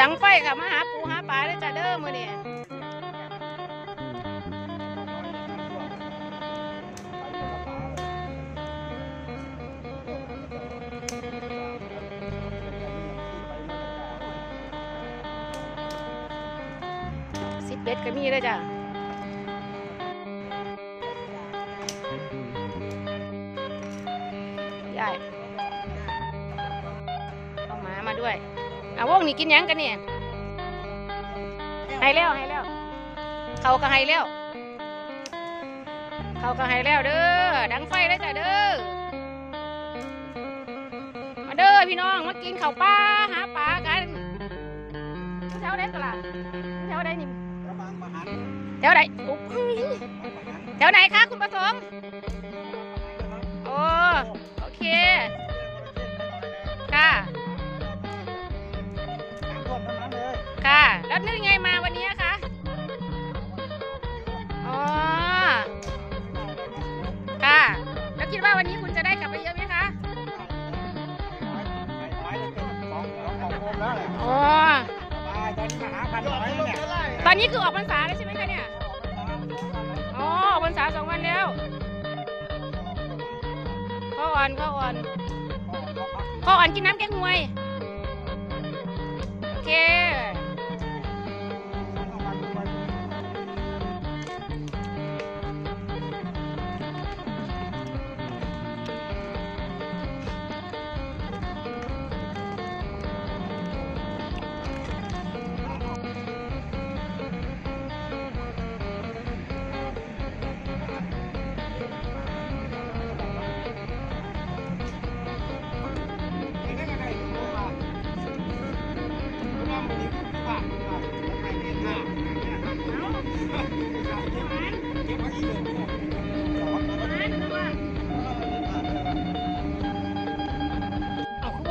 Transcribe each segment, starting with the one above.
ดังไฟค่ะมาหาปูหาปลาได้จ้าเด้อมื้อนี้สิบเบ็ดก็มีเด้อจ้าใหญ่เอาหมามาด้วย เอาวงนี่กินยังกันเนี่ยให้แล้วให้แล้ว เขาก็ให้แล้ว เขาก็ให้แล้วเด้อ ดังไฟเลยจ้ะเด้อ มาเด้อพี่น้องมากินข้าวปลาหาปลากันแถวไหนกันล่ะแถวไหนนี่แถวไหนโอ้ยแถวไหนคะคุณประสงค์โอ้ อ๋อตอนนี้คือออกพรรษาแล้วใช่ไหมคะเนี่ยอ๋อออกพรรษาสองวันแล้วข้าวอ่อนข้าวอ่อนข้าวอ่อนกินน้ำแกงหวยโอเค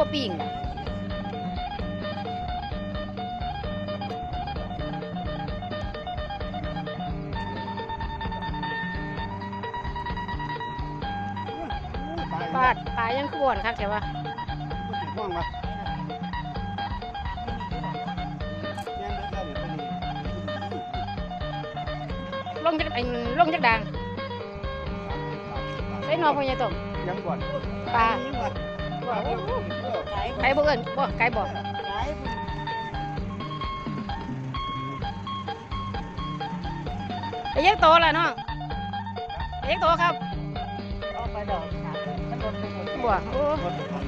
เอาคู่ว่าปิ่งปลาปลายังขบวนครับแต่ว่าลงจากไอ้ลงจากด่างใส่นอพญาตมยังก่อนปลาบ่ ไก่บ่เอิ้นบ่ไก่บ่ไอ้ยักษ์โตล่ะน้องไอ้ยักษ์โตครับบ่โอ้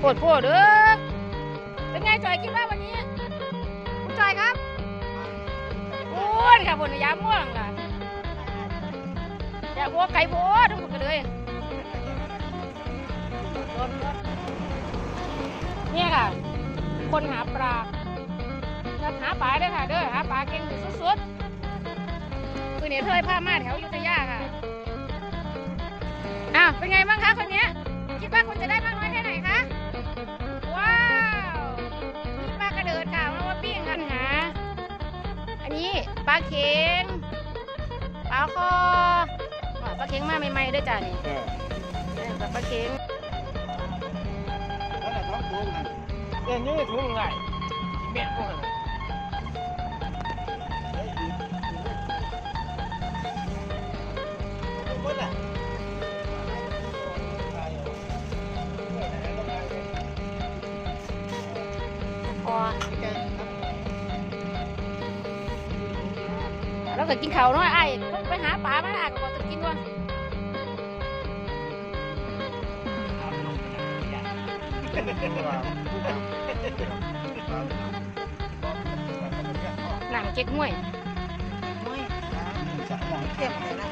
ปวดปวดเด้อเป็นไงจอยคิดว่าวันนี้คุณจอยครับโอ้ยค่ะบนยาม่วงล่ะอยากวัวไก่บัวทุกคนเลย คนหาปลาจะหาปลาได้อค่ะเด้อหาปลาเก่งสุดๆคือเนี่ยเธอผ้ามาแถวอยุธยาค่ะอ้าวเป็นไงบ้างคะคนเนี้ยคิดว่าคุณจะได้มากน้อยแค่ไหนคะว้าวมีปลากระเดิดค่ะมาว่าปิ้งกันหาอันนี้ปลาเข็งปลาคอว้าวปลาเข็งมาใหม่ๆเด้วยจ้านี่เออปลาเข็ง เอ็นนี่ทุ่งไงเม็ดพวกนั้นพอแล้วก็กินข้ นาะไอ้ต้องไปหาปลามาอะก็จะกินวะหนังเก๊กห้วยเต็มเลยนะ